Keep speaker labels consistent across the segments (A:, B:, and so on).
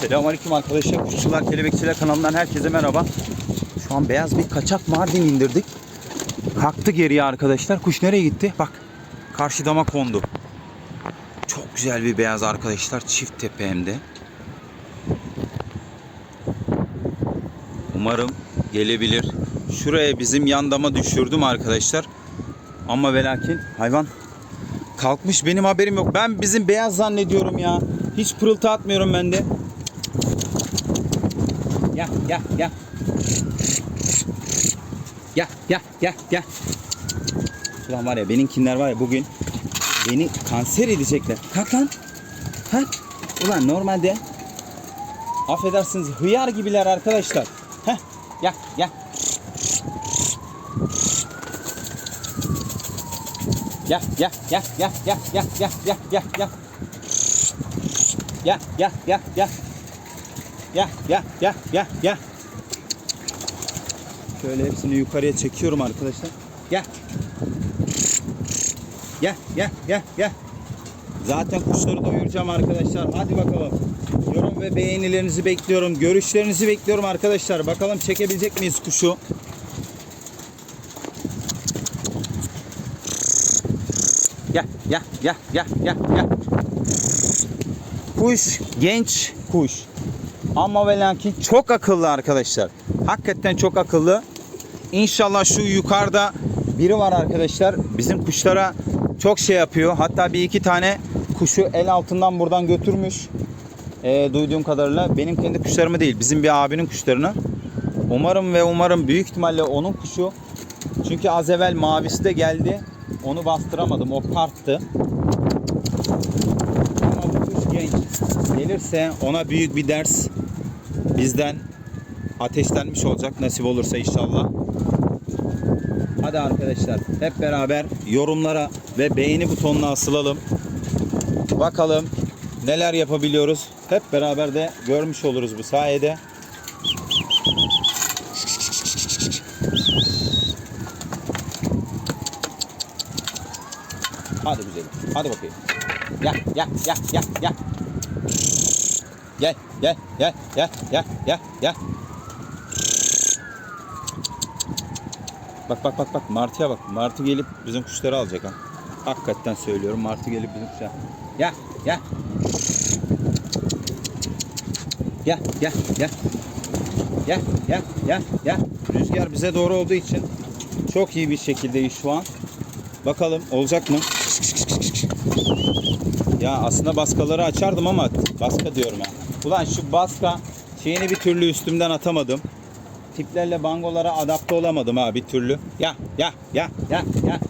A: Selamünaleyküm arkadaşlar. Kuşçular Kelebekçiler kanalından herkese merhaba. Şu an beyaz bir kaçak mardin indirdik. Kalktı geriye arkadaşlar. Kuş nereye gitti? Bak karşı dama kondu. Çok güzel bir beyaz arkadaşlar. Çift tepe hem de. Umarım gelebilir. Şuraya bizim yan dama düşürdüm arkadaşlar. Ama ve hayvan kalkmış benim haberim yok. Ben bizim beyaz zannediyorum ya. Hiç pırıltı atmıyorum ben de. Ya ya. Ya ya ya ya. Ulan var ya benimkinler var ya bugün beni kanser edecekler. Kalk lan. Kalk. Ulan normalde affedersiniz hıyar gibiler arkadaşlar. Heh. Ya ya. Ya ya ya ya ya ya ya ya ya ya. Ya ya ya ya. Ya ya ya ya ya. Şöyle hepsini yukarıya çekiyorum arkadaşlar. Gel. Gel gel gel gel. Zaten kuşları doyuracağım arkadaşlar. Hadi bakalım. Yorum ve beğenilerinizi bekliyorum. Görüşlerinizi bekliyorum arkadaşlar. Bakalım çekebilecek miyiz kuşu? Gel gel gel gel gel gel. Kuş genç kuş. Ama ve lakin çok akıllı arkadaşlar. Hakikaten çok akıllı. İnşallah şu yukarıda biri var arkadaşlar. Bizim kuşlara çok şey yapıyor. Hatta bir iki tane kuşu el altından buradan götürmüş. Ee, duyduğum kadarıyla benim kendi kuşlarımı değil. Bizim bir abinin kuşlarını. Umarım ve umarım büyük ihtimalle onun kuşu. Çünkü az evvel mavisi de geldi. Onu bastıramadım. O parktı. Ama bu kuş genç. Gelirse ona büyük bir ders bizden ateşlenmiş olacak nasip olursa inşallah. Hadi arkadaşlar hep beraber yorumlara ve beğeni butonuna asılalım. Bakalım neler yapabiliyoruz. Hep beraber de görmüş oluruz bu sayede. Hadi güzelim. Hadi bakayım. Gel gel gel gel gel. Gel gel gel gel gel gel gel. Bak bak bak bak martıya bak. Martı gelip bizim kuşları alacak ha. Hakikaten söylüyorum martı gelip bizim kuşları. Gel gel. Gel gel gel. Gel gel gel gel. Rüzgar bize doğru olduğu için çok iyi bir şekildeyiz şu an. Bakalım olacak mı? Ya aslında baskaları açardım ama baska diyorum ha. Ulan şu baska şeyini bir türlü üstümden atamadım. Tiplerle bangolara adapte olamadım ha bir türlü. Ya ya ya ya ya.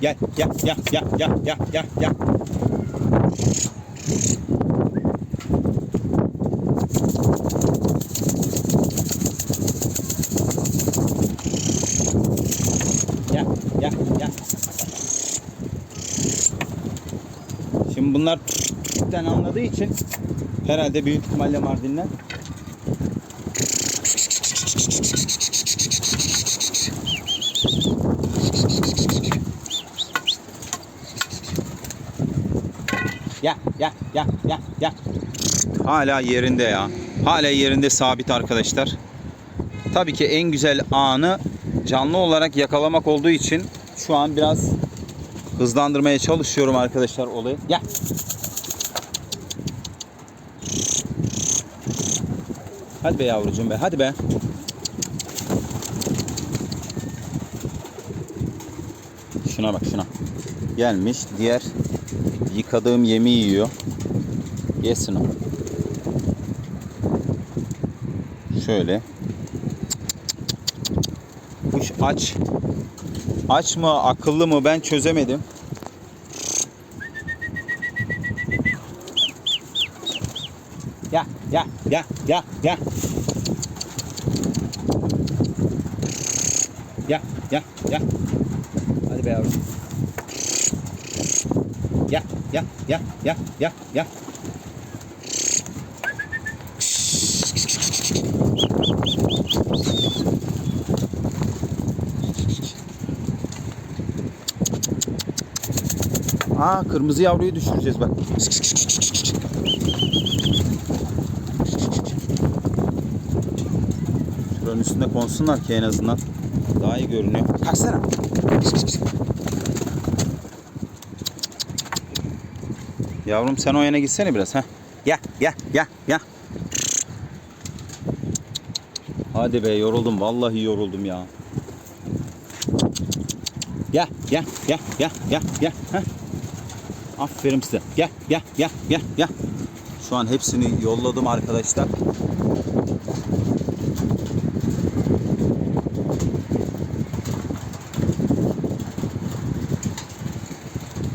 A: Gel gel gel gel gel gel gel gel gel. Şimdi bunlar Türk'ten anladığı için herhalde büyük ihtimalle Mardinler. Ya ya ya ya ya. Hala yerinde ya. Hala yerinde sabit arkadaşlar. Tabii ki en güzel anı canlı olarak yakalamak olduğu için şu an biraz hızlandırmaya çalışıyorum arkadaşlar olayı. Gel. Hadi be yavrucuğum be. Hadi be. Şuna bak şuna. Gelmiş. Diğer yıkadığım yemi yiyor. Yesin o. Şöyle. Kuş aç. Aç mı, akıllı mı ben çözemedim. Ya ya ya ya ya. Ya ya ya. Hadi be yavrum. Ya ya ya ya ya ya. Aa kırmızı yavruyu düşüreceğiz bak. Şuranın üstünde konsunlar ki en azından daha iyi görünüyor. Kalksana. Yavrum sen o yana gitsene biraz ha. Gel gel gel gel. Hadi be yoruldum vallahi yoruldum ya. Gel gel gel gel gel gel. Heh. Aferin size. Gel gel gel gel gel. Şu an hepsini yolladım arkadaşlar.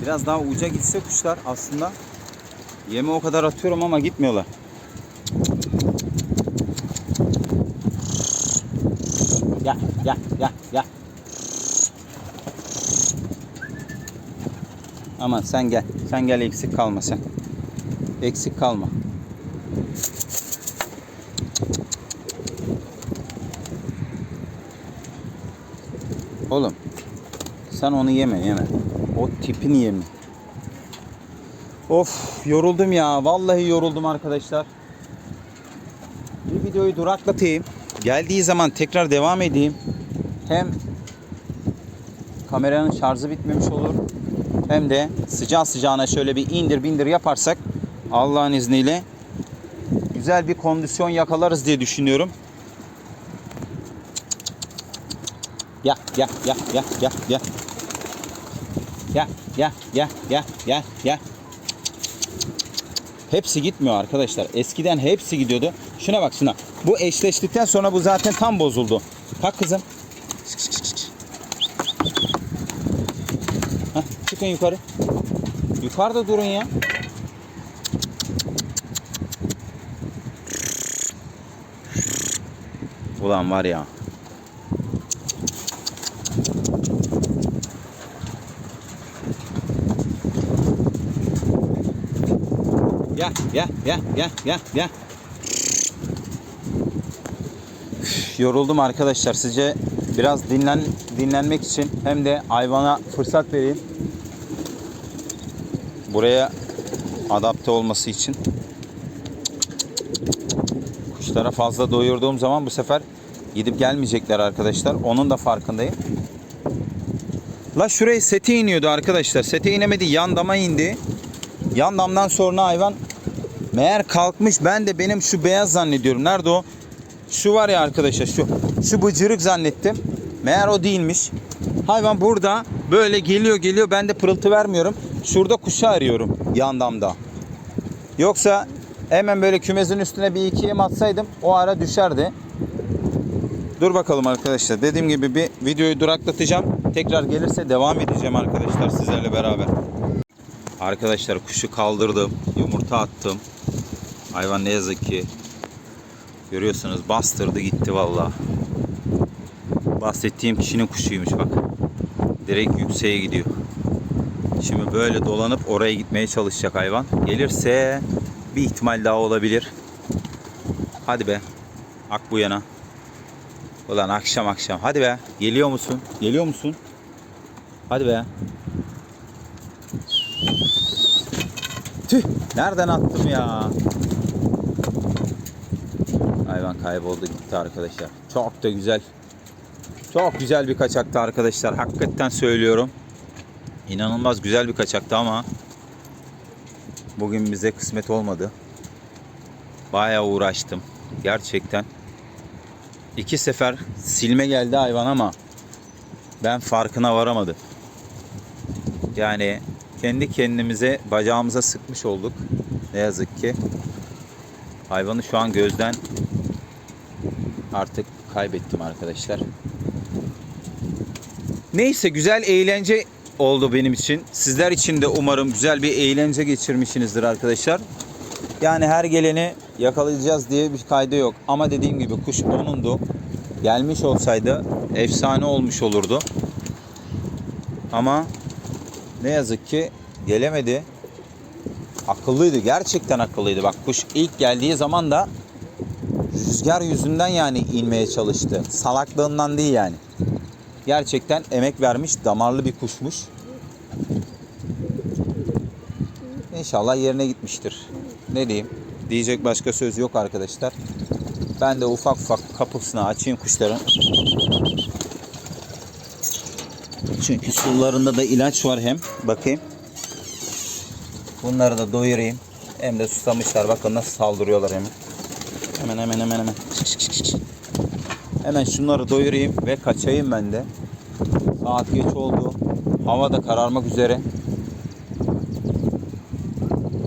A: Biraz daha uca gitse kuşlar aslında yeme o kadar atıyorum ama gitmiyorlar. Gel gel gel gel. Aman sen gel. Sen gel eksik kalma sen. Eksik kalma. Oğlum sen onu yeme yeme. O tipini yeme. Of yoruldum ya. Vallahi yoruldum arkadaşlar. Bir videoyu duraklatayım. Geldiği zaman tekrar devam edeyim. Hem kameranın şarjı bitmemiş olur. Hem de sıcağı sıcağına şöyle bir indir bindir yaparsak Allah'ın izniyle güzel bir kondisyon yakalarız diye düşünüyorum. Gel gel gel gel gel gel. Gel gel gel gel gel gel. Hepsi gitmiyor arkadaşlar. Eskiden hepsi gidiyordu. Şuna bak şuna. Bu eşleştikten sonra bu zaten tam bozuldu. Kalk kızım. Çıkın yukarı. Yukarıda durun ya. Ulan var ya. Gel gel gel gel gel gel. Yoruldum arkadaşlar. Sizce biraz dinlen dinlenmek için hem de hayvana fırsat vereyim. Buraya adapte olması için. Kuşlara fazla doyurduğum zaman bu sefer gidip gelmeyecekler arkadaşlar. Onun da farkındayım. La şuraya sete iniyordu arkadaşlar. Sete inemedi yan dama indi. Yan damdan sonra hayvan meğer kalkmış. Ben de benim şu beyaz zannediyorum. Nerede o? Şu var ya arkadaşlar şu. Şu bıcırık zannettim. Meğer o değilmiş. Hayvan burada böyle geliyor geliyor. Ben de pırıltı vermiyorum. Şurada kuşu arıyorum yan damda. Yoksa hemen böyle kümesin üstüne bir iki yem atsaydım o ara düşerdi. Dur bakalım arkadaşlar. Dediğim gibi bir videoyu duraklatacağım. Tekrar gelirse devam edeceğim arkadaşlar sizlerle beraber. Arkadaşlar kuşu kaldırdım. Yumurta attım. Hayvan ne yazık ki görüyorsunuz bastırdı gitti valla. Bahsettiğim kişinin kuşuymuş bak. Direkt yükseğe gidiyor. Şimdi böyle dolanıp oraya gitmeye çalışacak hayvan. Gelirse bir ihtimal daha olabilir. Hadi be. Ak bu yana. Ulan akşam akşam. Hadi be. Geliyor musun? Geliyor musun? Hadi be. Tüh. Nereden attım ya? Hayvan kayboldu gitti arkadaşlar. Çok da güzel. Çok güzel bir kaçaktı arkadaşlar. Hakikaten söylüyorum. İnanılmaz güzel bir kaçaktı ama bugün bize kısmet olmadı. Bayağı uğraştım. Gerçekten. İki sefer silme geldi hayvan ama ben farkına varamadım. Yani kendi kendimize bacağımıza sıkmış olduk. Ne yazık ki. Hayvanı şu an gözden artık kaybettim arkadaşlar. Neyse güzel eğlence oldu benim için. Sizler için de umarım güzel bir eğlence geçirmişsinizdir arkadaşlar. Yani her geleni yakalayacağız diye bir kaydı yok. Ama dediğim gibi kuş onundu. Gelmiş olsaydı efsane olmuş olurdu. Ama ne yazık ki gelemedi. Akıllıydı. Gerçekten akıllıydı. Bak kuş ilk geldiği zaman da rüzgar yüzünden yani inmeye çalıştı. Salaklığından değil yani. Gerçekten emek vermiş, damarlı bir kuşmuş. İnşallah yerine gitmiştir. Ne diyeyim? Diyecek başka söz yok arkadaşlar. Ben de ufak ufak kapısını açayım kuşların. Çünkü sularında da ilaç var hem. Bakayım. Bunları da doyurayım. Hem de susamışlar. Bakın nasıl saldırıyorlar hemen. Hemen hemen hemen hemen. Şık şık şık. Hemen şunları doyurayım ve kaçayım ben de. Saat geç oldu. Hava da kararmak üzere.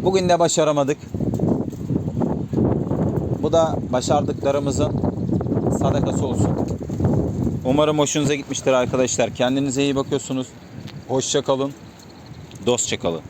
A: Bugün de başaramadık. Bu da başardıklarımızın sadakası olsun. Umarım hoşunuza gitmiştir arkadaşlar. Kendinize iyi bakıyorsunuz. Hoşça kalın. Dostça kalın.